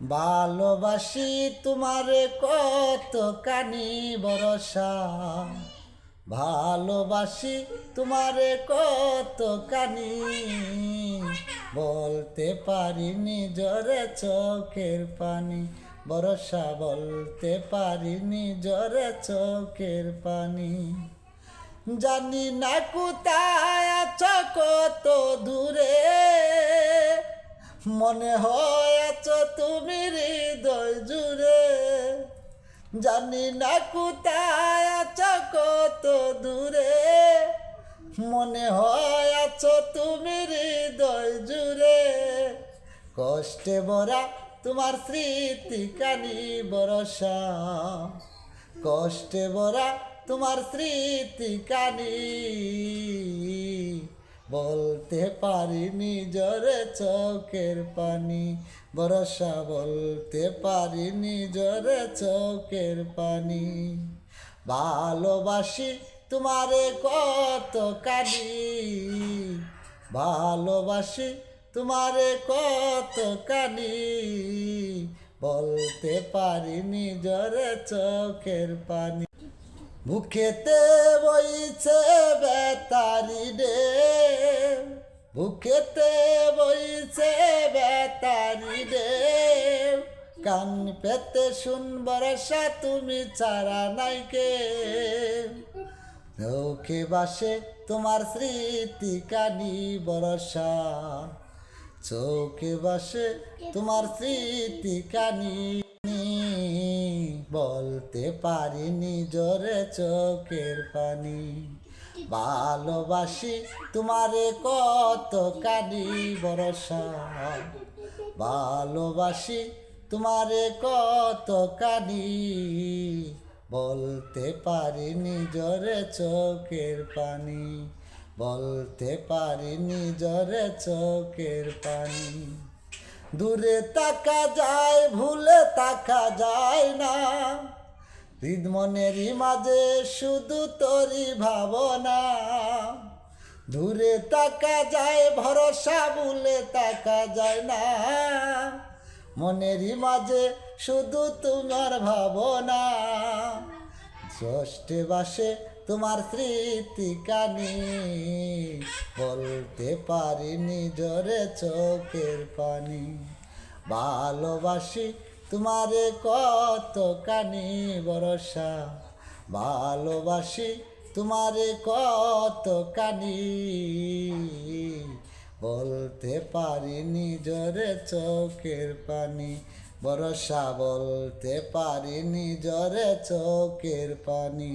ভালোবাসি তোমারে কত কানি বরসা ভালোবাসি তোমারে কত কানি বলতে পারিনি জরে চোখের পানি। বরসা বলতে পারিনি জরে চোখের পানি। জানি না কোথায় আছো কত দূরে। মনে হয় আছো তুমি হৃদয় জুড়ে? জানি না কোথায় আছো, কত দূরে। মনে হয় আছো তুমি হৃদয় জুড়ে। কষ্টে ভরা তোমার স্মৃতি কানি বরসা কষ্টে ভরা তোমার স্মৃতি কানি বলতে পারি নিজরে চোখের পানি। বরসা বলতে পারি নিজরে চোখের পানি। ভালোবাসি তোমারে কত কালি ভালোবাসি তোমারে কত কালি বলতে পারি নিজরে চোখের পানি। বুকেতে বইছে বেতারি রে। বুকেতে বইছে বেতারি রে কান পেতে শুনবার আশা তুমি চারা নাইকে চোখে বাসে তোমার স্মৃতি কানি বরসা চোখে বাসে তোমার স্মৃতি কানি। বলতে পারিনি জোরে চোখের পানি। ভালোবাসি, তোমারে কত কানি বরসা ভালোবাসি, তোমারে কত কানি বলতে পারিনি জোরে চোখের পানি, বলতে পারিনি জোরে চোখের পানি। দূরে তাকা যায়, ভুলে তাকা যায় না। হৃদমনেরই মাঝে শুধু তোরই ভাবনা। দূরে তাকা যায়, ভরসা ভুলে তাকা যায় না। মনেরই মাঝে শুধু তোমার ভাবনা। ষষ্ঠে বাসে তোমার স্মৃতি কানি। বলতে পারিনি জোরে চোখের পানি। ভালোবাসি তোমারে কত কানি বরসা ভালোবাসি তোমারে কত কানি। বলতে পারিনি জোরে চোখের পানি বরসা বলতে পারিনি জোরে চোখের পানি।